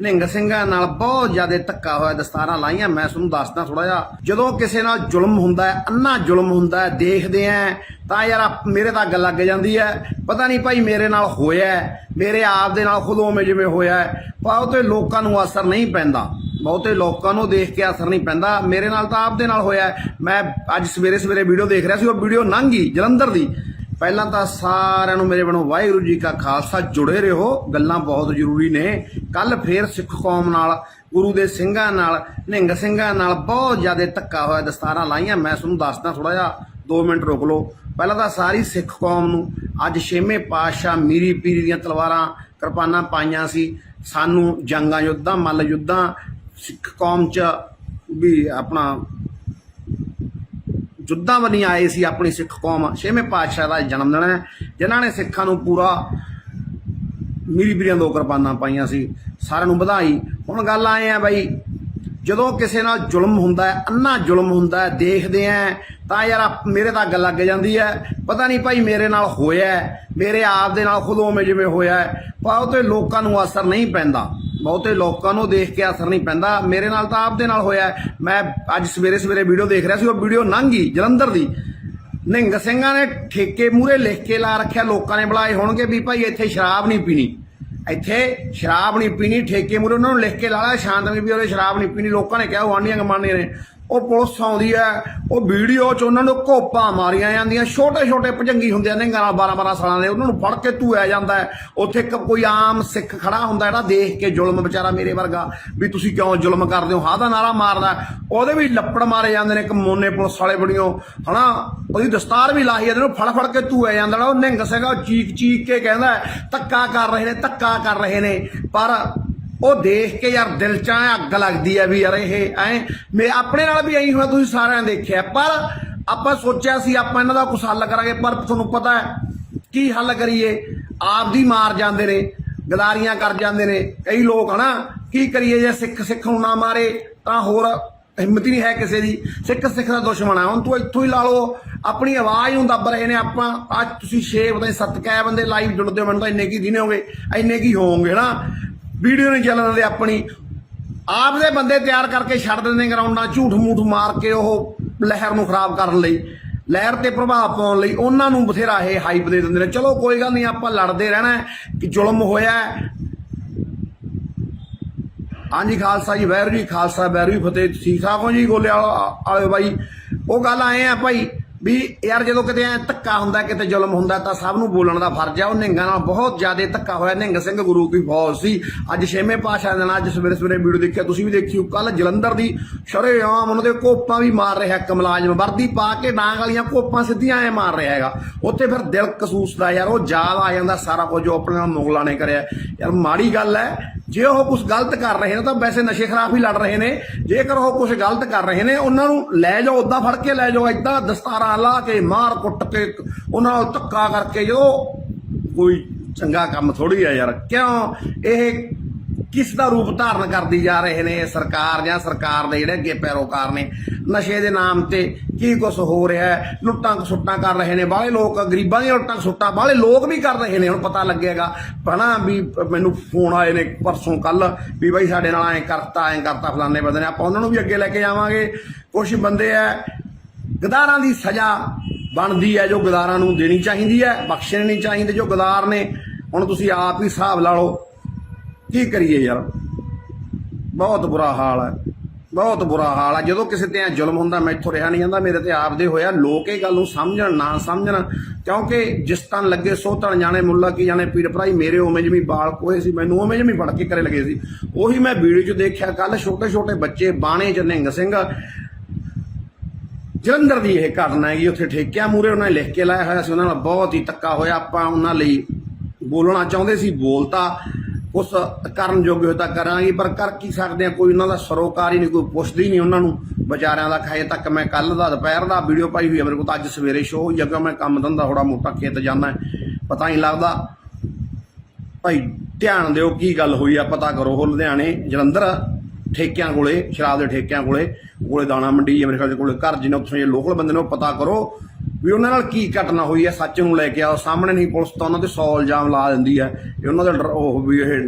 ਨਿੰਗ ਸਿੰਘਾਂ ਨਾਲ ਬਹੁਤ ਜ਼ਿਆਦਾ ਧੱਕਾ ਹੋਇਆ ਦਸਤਾਰਾਂ ਲਾਈਆਂ। ਮੈਂ ਤੁਹਾਨੂੰ ਦੱਸਦਾ ਥੋੜਾ ਜਿਹਾ ਜਦੋਂ ਕਿਸੇ ਨਾਲ ਜ਼ੁਲਮ ਹੁੰਦਾ ਹੈ ਅੰਨਾ ਜ਼ੁਲਮ ਹੁੰਦਾ ਹੈ ਦੇਖਦੇ ਆ ਤਾਂ ਯਾਰ ਮੇਰੇ ਤਾਂ ਅੱਗ ਲੱਗ ਜਾਂਦੀ ਹੈ। ਪਤਾ ਨਹੀਂ ਭਾਈ ਮੇਰੇ ਨਾਲ ਹੋਇਆ ਮੇਰੇ ਆਪ ਦੇ ਨਾਲ ਖੁਦ ਉਵੇਂ ਜਿਵੇਂ ਹੋਇਆ ਹੈ, ਬਹੁਤੇ ਲੋਕਾਂ ਨੂੰ ਅਸਰ ਨਹੀਂ ਪੈਂਦਾ। ਬਹੁਤੇ ਲੋਕਾਂ ਨੂੰ ਦੇਖ ਕੇ ਅਸਰ ਨਹੀਂ ਪੈਂਦਾ। ਮੇਰੇ ਨਾਲ ਤਾਂ ਆਪ ਦੇ ਨਾਲ ਹੋਇਆ ਮੈਂ ਅੱਜ ਸਵੇਰੇ ਸਵੇਰੇ ਵੀਡੀਓ ਦੇਖ ਰਿਹਾ ਸੀ ਉਹ ਵੀਡੀਓ ਲੰਘ ਗਈ ਜਲੰਧਰ ਦੀ। ਪਹਿਲਾਂ ਤਾਂ ਸਾਰਿਆਂ ਨੂੰ ਮੇਰੇ ਵੱਲੋਂ ਵਾਹਿਗੁਰੂ ਜੀ ਕਾ ਖਾਲਸਾ, ਜੁੜੇ ਰਹੋ। ਗੱਲਾਂ ਬਹੁਤ ਜ਼ਰੂਰੀ ਨੇ। ਕੱਲ ਫੇਰ ਸਿੱਖ ਕੌਮ ਨਾਲ, ਗੁਰੂ ਦੇ ਸਿੰਘਾਂ ਨਾਲ ਨਿੰਗ ਸਿੰਘਾਂ ਨਾਲ ਬਹੁਤ ਜ਼ਿਆਦਾ ਧੱਕਾ ਹੋਇਆ, ਦਸਤਾਰਾਂ ਲਾਈਆਂ। ਮੈਂ ਤੁਹਾਨੂੰ ਦੱਸਦਾ ਥੋੜਾ ਜਿਹਾ 2 ਮਿੰਟ ਰੁਕ ਲਓ। ਪਹਿਲਾਂ ਤਾਂ ਸਾਰੀ ਸਿੱਖ ਕੌਮ ਨੂੰ, ਅੱਜ ਛੇਵੇਂ ਪਾਤਸ਼ਾਹ ਮੀਰੀ ਪੀਰੀ ਦੀਆਂ ਤਲਵਾਰਾਂ ਕਿਰਪਾਨਾਂ ਪਾਈਆਂ ਸੀ। ਸਾਨੂੰ ਜੰਗਾਂ ਯੁੱਧਾਂ, ਮੱਲ ਯੁੱਧਾਂ, ਸਿੱਖ ਕੌਮ ਚ ਵੀ ਆਪਣਾ ਜੁੱਧਾਂ ਬਣੀ ਆਏ ਸੀ ਆਪਣੀ ਸਿੱਖ ਕੌਮ। ਛੇਵੇਂ ਪਾਤਸ਼ਾਹ ਦਾ ਜਨਮ ਦਿਨ ਹੈ, ਜਿਨ੍ਹਾਂ ਨੇ ਸਿੱਖਾਂ ਨੂੰ ਪੂਰਾ ਮੀਰੀ ਪੀਰੀਆਂ ਦੋ ਕਿਰਪਾਨਾਂ ਪਾਈਆਂ ਸੀ, ਸਾਰਿਆਂ ਨੂੰ ਵਧਾਈ। ਹੁਣ ਗੱਲ ਆਏ ਆ ਬਾਈ, ਜਦੋਂ ਕਿਸੇ ਨਾਲ ਜ਼ੁਲਮ ਹੁੰਦਾ ਹੈ, ਅੰਨਾ ਜ਼ੁਲਮ ਹੁੰਦਾ ਹੈ, ਦੇਖਦੇ ਆ, ਤਾਂ ਯਾਰ ਮੇਰੇ ਤਾਂ ਅੱਗ ਲੱਗ ਜਾਂਦੀ ਹੈ। ਪਤਾ ਨਹੀਂ ਭਾਈ ਮੇਰੇ ਨਾਲ ਹੋਇਆ ਮੇਰੇ ਆਪ ਦੇ ਨਾਲ ਖੁਦ ਉਵੇਂ ਜਿਵੇਂ ਹੋਇਆ ਪਰ ਉਹ ਬਹੁਤੇ ਲੋਕਾਂ ਨੂੰ ਅਸਰ ਨਹੀਂ ਪੈਂਦਾ। ਬਹੁਤੇ ਲੋਕਾਂ ਨੂੰ ਦੇਖ ਕੇ ਅਸਰ ਨਹੀਂ ਪੈਂਦਾ। ਮੇਰੇ ਨਾਲ ਤਾਂ ਆਪ ਦੇ ਨਾਲ ਹੋਇਆ ਮੈਂ ਅੱਜ ਸਵੇਰੇ ਸਵੇਰੇ ਵੀਡੀਓ ਦੇਖ ਰਿਹਾ ਸੀ, ਉਹ ਵੀਡੀਓ ਲੰਘੀ ਜਲੰਧਰ ਦੀ। ਨਿੰਗ ਸਿੰਘਾਂ ਨੇ ਠੇਕੇ ਮੂਰੇ ਲਿਖ ਕੇ ਲਾ ਰੱਖਿਆ, ਲੋਕਾਂ ਨੇ ਬੁਲਾਏ ਹੋਣਗੇ ਵੀ ਭਾਈ ਇੱਥੇ ਸ਼ਰਾਬ ਨਹੀਂ ਪੀਣੀ। ਇੱਥੇ ਸ਼ਰਾਬ ਨਹੀਂ ਪੀਣੀ, ਠੇਕੇ ਮੂਰੇ ਉਹਨਾਂ ਨੂੰ ਲਿਖ ਕੇ ਲਾ ਲਿਆ, ਸ਼ਾਂਤਮਈ ਵੀ ਉਹਦੇ ਸ਼ਰਾਬ ਨਹੀਂ ਪੀਣੀ। ਲੋਕਾਂ ਨੇ ਕਿਹਾ, ਉਹ ਆਂਡੀਆਂ ਗਮਾਨੇ ਨੇ ਉਹ ਪੁਲਿਸ ਆਉਂਦੀ ਹੈ, ਉਹ ਵੀਡੀਓ 'ਚ ਉਹਨਾਂ ਨੂੰ ਕੋਪਾਂ ਮਾਰੀਆਂ ਜਾਂਦੀਆਂ ਛੋਟੇ ਛੋਟੇ ਭਜੰਗੀ ਹੁੰਦੇ ਆ ਨਿੰਗਾਂ ਨਾਲ 12 12 ਸਾਲਾਂ ਦੇ, ਉਹਨਾਂ ਨੂੰ ਫੜ ਕੇ ਧੂਆ ਜਾਂਦਾ ਉੱਥੇ ਇੱਕ ਕੋਈ ਆਮ ਸਿੱਖ ਖੜਾ ਹੁੰਦਾ ਜਿਹੜਾ ਦੇਖ ਕੇ ਜ਼ੁਲਮ ਵਿਚਾਰਾ ਮੇਰੇ ਵਰਗਾ, ਵੀ ਤੁਸੀਂ ਕਿਉਂ ਜ਼ੁਲਮ ਕਰਦੇ ਹੋ? ਹਾਂ ਦਾ ਨਾਰਾ ਮਾਰਦਾ ਉਹਦੇ ਵੀ ਲੱਪੜ ਮਾਰੇ ਜਾਂਦੇ ਨੇ ਇੱਕ ਮੋਨੇ ਪੁਲਿਸ ਵਾਲੇ ਬੜੀਓ, ਹਨਾ? ਉਹਦੀ ਦਸਤਾਰ ਵੀ ਲਾਹੀ ਜਾਂਦੇ ਨੇ ਫੜ ਫੜ ਕੇ ਧੂਆ ਜਾਂਦਾ ਜਿਹੜਾ ਉਹ ਨਿੰਗ ਸੀਗਾ, ਉਹ ਚੀਕ ਚੀਕ ਕੇ ਕਹਿੰਦਾ ਧੱਕਾ ਕਰ ਰਹੇ ਨੇ, ਧੱਕਾ ਕਰ ਰਹੇ ਨੇ। ਪਰ ਉਹ ਦੇਖ ਕੇ ਯਾਰ ਦਿਲ ਚ ਅੱਗ ਲੱਗਦੀ ਆ ਵੀ ਯਾਰ ਇਹ ਐ। ਮੈਂ ਆਪਣੇ ਨਾਲ ਵੀ ਐਂ ਹੋਇਆ, ਤੁਸੀਂ ਸਾਰਿਆਂ ਨੇ ਦੇਖਿਆ। ਪਰ ਆਪਾਂ ਸੋਚਿਆ ਸੀ, ਆਪਾਂ ਇਹਨਾਂ ਦਾ ਕੁਛ ਹੱਲ ਕਰਾਂਗੇ, ਪਰ ਤੁਹਾਨੂੰ ਪਤਾ ਹੈ, ਕੀ ਹੱਲ ਕਰੀਏ? ਆਪ ਆਪਦੀ ਮਾਰ ਜਾਂਦੇ ਨੇ, ਗਦਾਰੀਆਂ ਕਰ ਜਾਂਦੇ ਨੇ। ਕਈ ਲੋਕ ਹਨਾ, ਕੀ ਕਰੀਏ ਜੇ ਸਿੱਖ ਸਿੱਖ ਨੂੰ ਨਾ ਮਾਰੇ, ਤਾਂ ਹੋਰ ਹਿੰਮਤ ਹੀ ਨਹੀਂ ਹੈ ਕਿਸੇ ਦੀ। ਸਿੱਖ ਸਿੱਖ ਦਾ ਦੁਸ਼ਮਣ ਆ। ਹੁਣ ਤੂੰ ਇੱਥੋਂ ਹੀ ਲਾ ਲਓ, ਆਪਣੀ ਆਵਾਜ਼ ਨੂੰ ਦੱਬ ਰਹੇ ਨੇ ਆਪਾਂ। ਅੱਜ ਤੁਸੀਂ 6 ਪਤਾ ਨਹੀਂ 7 ਕੈ ਬੰਦੇ ਲਾਈਵ ਜੁੜਦੇ ਹੋ, ਮੈਨੂੰ ਤਾਂ ਇੰਨੇ ਕੀ ਦਿਨੇ ਹੋਗੇ ਇੰਨੇ ਕੀ ਹੋਵੋਗੇ ਨਾ ਵੀਡੀਓ ਨਹੀਂ ਚੱਲਣ ਦੇ ਆਪਣੀ। ਆਪ ਦੇ ਬੰਦੇ ਤਿਆਰ ਕਰਕੇ ਛੱਡ ਦਿੰਦੇ ਗਰਾਊਂਡਾਂ, ਝੂਠ ਮੂਠ ਮਾਰ ਕੇ ਉਹ ਲਹਿਰ ਨੂੰ ਖਰਾਬ ਕਰਨ ਲਈ, ਲਹਿਰ ਤੇ ਪ੍ਰਭਾਵ ਪਾਉਣ ਲਈ ਉਹਨਾਂ ਨੂੰ ਬਥੇਰਾ ਇਹ ਹਾਈਪ ਦੇ ਦਿੰਦੇ ਨੇ। ਚਲੋ ਕੋਈ ਗੱਲ ਨਹੀਂ, ਆਪਾਂ ਲੜਦੇ ਰਹਿਣਾ ਕਿ ਜ਼ੁਲਮ ਹੋਇਆ ਹਾਂਜੀ ਖਾਲਸਾ ਜੀ ਵੈਰੂ ਜੀ ਖਾਲਸਾ ਵੈਰੂ ਜੀ ਫਤਿਹ। ਠੀਕ ਠਾਕ ਹੋ ਜੀ, ਗੋਲੇ ਵਾਲੇ? ਬਾਈ। ਉਹ ਗੱਲ ਆਏ ਆ ਭਾਈ ਵੀ ਯਾਰ ਜਦੋਂ ਕਿਤੇ ਐ ਧੱਕਾ ਹੁੰਦਾ, ਕਿਤੇ ਜ਼ੁਲਮ ਹੁੰਦਾ, ਤਾਂ ਸਭ ਨੂੰ ਬੋਲਣ ਦਾ ਫਰਜ਼ ਆ। ਉਹ ਨਿੰਗਾ ਨਾਲ ਬਹੁਤ ਜ਼ਿਆਦਾ ਧੱਕਾ ਹੋਇਆ। ਨਿੰਗ ਸਿੰਘ ਗੁਰੂ ਕੀ ਫੌਜ ਸੀ। ਅੱਜ ਛੇਵੇਂ ਪਾਸ਼ਾ ਦੇ ਨਾਲ ਅੱਜ ਸਵੇਰੇ ਸਵੇਰੇ ਵੀਡੀਓ ਦੇਖਿਆ। ਤੁਸੀਂ ਵੀ ਦੇਖੀ ਕੱਲ ਜਲੰਧਰ ਦੀ ਸ਼ਰੇਆਮ ਉਹਨਾਂ ਦੇ ਕੋਪਾਂ ਵੀ ਮਾਰ ਰਿਹਾ ਇੱਕ ਮੁਲਾਜ਼ਮ। ਵਰਦੀ ਪਾ ਕੇ ਡਾਂਗ ਵਾਲੀਆਂ ਕੋਪਾਂ ਸਿੱਧੀਆਂ ਐ ਮਾਰ ਰਿਹਾ ਹੈਗਾ। ਉੱਥੇ ਫਿਰ ਦਿਲ ਕਸੂਸ ਦਾ ਯਾਰ, ਉਹ ਜਾਲ ਆ ਜਾਂਦਾ ਸਾਰਾ ਕੁਝ। ਉਹ ਆਪਣੇ ਨਾਲ ਮੁਗਲਾਂ ਨੇ ਕਰਿਆ। ਯਾਰ ਮਾੜੀ ਗੱਲ ਹੈ ਜੇ ਉਹ ਕੁਝ ਗਲਤ ਕਰ ਰਹੇ ਨੇ ਤਾਂ ਵੈਸੇ ਨਸ਼ੇ ਖਿਲਾਫ ਹੀ ਲੜ ਰਹੇ ਨੇ। ਜੇਕਰ ਉਹ ਕੁਝ ਗਲਤ ਕਰ ਰਹੇ ਨੇ, ਉਹਨਾਂ ਨੂੰ ਲੈ ਜਾਓ ਉਦਾਂ ਫੜ ਕੇ ਲੈ ਜਾਓ, ਏਦਾਂ ਦਸਤਾਰਾਂ ਲਾ ਕੇ ਮਾਰ ਕੁੱਟ ਕੇ ਉਹਨਾਂ ਨਾਲ ਧੱਕਾ ਕਰਕੇ ਜਦੋਂ ਕੋਈ ਚੰਗਾ ਕੰਮ ਥੋੜੀ ਆ ਯਾਰ, ਕਿਉਂ? ਇਹ ਕਿਸ ਦਾ ਰੂਪ ਧਾਰਨ ਕਰਦੀ ਜਾ ਰਹੇ ਨੇ ਸਰਕਾਰ ਜਾਂ ਸਰਕਾਰ ਦੇ ਜਿਹੜੇ ਅੱਗੇ ਪੈਰੋਕਾਰ ਨੇ? ਨਸ਼ੇ ਦੇ ਨਾਮ ਤੇ ਕੀ ਕੁਝ ਹੋ ਰਿਹਾ ਹੈ? ਲੁੱਟਾਂ ਸੁੱਟਾਂ ਕਰ ਰਹੇ ਨੇ, ਬਾਹਲੇ ਲੋਕ, ਗਰੀਬਾਂ ਦੀਆਂ ਲੁੱਟਾਂ ਸੁੱਟਾਂ ਬਾਹਲੇ ਲੋਕ ਵੀ ਕਰ ਰਹੇ ਨੇ, ਹੁਣ ਪਤਾ ਲੱਗੇਗਾ। ਹਨਾ ਵੀ ਮੈਨੂੰ ਫੋਨ ਆਏ ਨੇ ਪਰਸੋਂ ਕੱਲ ਵੀ ਬਾਈ ਸਾਡੇ ਨਾਲ ਐਂ ਕਰਤਾ ਐਂ ਕਰਤਾ, ਫਲਾਣੇ ਬੰਦੇ ਨੇ, ਆਪਾਂ ਉਹਨਾਂ ਨੂੰ ਵੀ ਅੱਗੇ ਲੈ ਕੇ ਜਾਵਾਂਗੇ। ਕੁਝ ਬੰਦੇ ਐ ਗਦਾਰਾਂ ਦੀ ਸਜ਼ਾ ਬਣਦੀ ਹੈ, ਜੋ ਗਦਾਰਾਂ ਨੂੰ ਦੇਣੀ ਚਾਹੀਦੀ ਹੈ, ਬਖਸ਼ਣੇ ਨਹੀਂ ਚਾਹੀਦੇ, ਜੋ ਗਦਾਰ ਨੇ, ਹੁਣ ਤੁਸੀਂ ਆਪ ਹੀ ਹਿਸਾਬ ਲਾ ਲਓ। ਕੀ ਕਰੀਏ ਯਾਰ? ਬਹੁਤ ਬੁਰਾ ਹਾਲ ਹੈ। ਬਹੁਤ ਬੁਰਾ ਹਾਲ ਹੈ। ਜਦੋਂ ਕਿਸੇ ਤੇ ਐਂ ਜ਼ੁਲਮ ਹੁੰਦਾ ਮੈਥੋਂ ਰਿਹਾ ਨਹੀਂ ਜਾਂਦਾ, ਮੇਰੇ ਤੇ ਆਪਦੇ ਹੋਇਆ। ਲੋਕ ਇਹ ਗੱਲ ਨੂੰ ਸਮਝਣ, ਨਾ ਸਮਝਣ, ਕਿਉਂਕਿ ਜਿਸ ਤਨ ਲੱਗੇ, ਸੋ ਤਨ ਜਾਣੇ, ਮੁੱਲਾ ਕੀ ਜਾਣੇ, ਪੀਰ ਭਰਾਈ, ਮੇਰੇ ਉਵੇਂ ਜਿਵੇਂ ਬਾਲ ਕੋਏ ਸੀ, ਮੈਨੂੰ ਉਵੇਂ ਜਿਵੇਂ ਫੜ ਕੇ ਕਰੇ ਲਗੇ ਸੀ। ਉਹੀ ਮੈਂ ਵੀਡੀਓ 'ਚ ਦੇਖਿਆ ਕੱਲ ਛੋਟੇ ਛੋਟੇ ਬੱਚੇ, ਬਾਣੇ ਚ ਨਿੰਗ ਸਿੰਘ ਜਲੰਧਰ ਦੀ ਇਹ ਘਟਨਾ ਹੈਗੀ, ਉੱਥੇ ਠੇਕਿਆਂ ਮੂਰੇ ਉਹਨਾਂ ਨੇ ਲਿਖ ਕੇ ਲਾਇਆ ਹੋਇਆ ਸੀ, ਉਹਨਾਂ ਨਾਲ ਬਹੁਤ ਹੀ ਧੱਕਾ ਹੋਇਆ। ਆਪਾਂ ਉਹਨਾਂ ਲਈ ਬੋਲਣਾ ਚਾਹੁੰਦੇ ਸੀ, ਬੋਲਤਾ, ਉਸ ਕਰਨ ਯੋਗ ਹੋਏ ਤਾਂ ਕਰਾਂਗੇ, ਪਰ ਕਰ ਕੀ ਸਕਦੇ ਆ? ਕੋਈ ਉਹਨਾਂ ਦਾ ਸਰੋਕਾਰ ਹੀ ਨਹੀਂ, ਕੋਈ ਪੁੱਛਦੀ ਨਹੀਂ ਉਹਨਾਂ ਨੂੰ। ਵਿਚਾਰਿਆਂ ਦਾ ਖਾਏ ਤੱਕ ਮੈਂ ਕੱਲ ਦਾ, ਦੁਪਹਿਰ ਦਾ ਵੀਡੀਓ ਪਾਈ ਹੋਈ ਮੇਰੇ ਕੋਲ ਤਾਂ ਅੱਜ ਸਵੇਰੇ ਸ਼ੋਅ ਹੋਈ ਆ, ਕਿਉਂ ਮੈਂ ਕੰਮ ਧੰਦਾ ਥੋੜਾ ਮੋਟਾ ਖੇਤ ਜਾਂਦਾ ਪਤਾ ਨਹੀਂ ਲੱਗਦਾ। ਭਾਈ, ਧਿਆਨ ਦਿਓ ਕੀ ਗੱਲ ਹੋਈ ਆ, ਪਤਾ ਕਰੋ, ਉਹ ਲੁਧਿਆਣੇ, ਜਲੰਧਰ ਠੇਕਿਆਂ ਕੋਲੇ, ਸ਼ਰਾਬ ਦੇ ਠੇਕਿਆਂ ਕੋਲੇ ਕੋਲੇ ਦਾਣਾ ਮੰਡੀ ਹੈ ਮੇਰੇ ਖਿਆਲ ਦੇ ਕੋਲੇ ਘਰ ਜਿਹਨਾਂ ਤੁਸੀਂ ਇਹ ਲੋਕਲ ਬੰਦੇ ਨੇ ਉਹ ਪਤਾ ਕਰੋ ਵੀ ਉਹਨਾਂ ਨਾਲ ਕੀ ਘਟਨਾ ਹੋਈ ਹੈ, ਸੱਚ ਨੂੰ ਲੈ ਕੇ ਆਓ, ਸਾਹਮਣੇ ਨਹੀਂ ਪੁਲਿਸ ਤਾਂ ਉਹਨਾਂ ਤੇ 100 ਇਲਜ਼ਾਮ ਲਾ ਦਿੰਦੀ ਹੈ ਇਹ ਉਹਨਾਂ ਦਾ ਡਰ- ਉਹ ਵੀ ਇਹ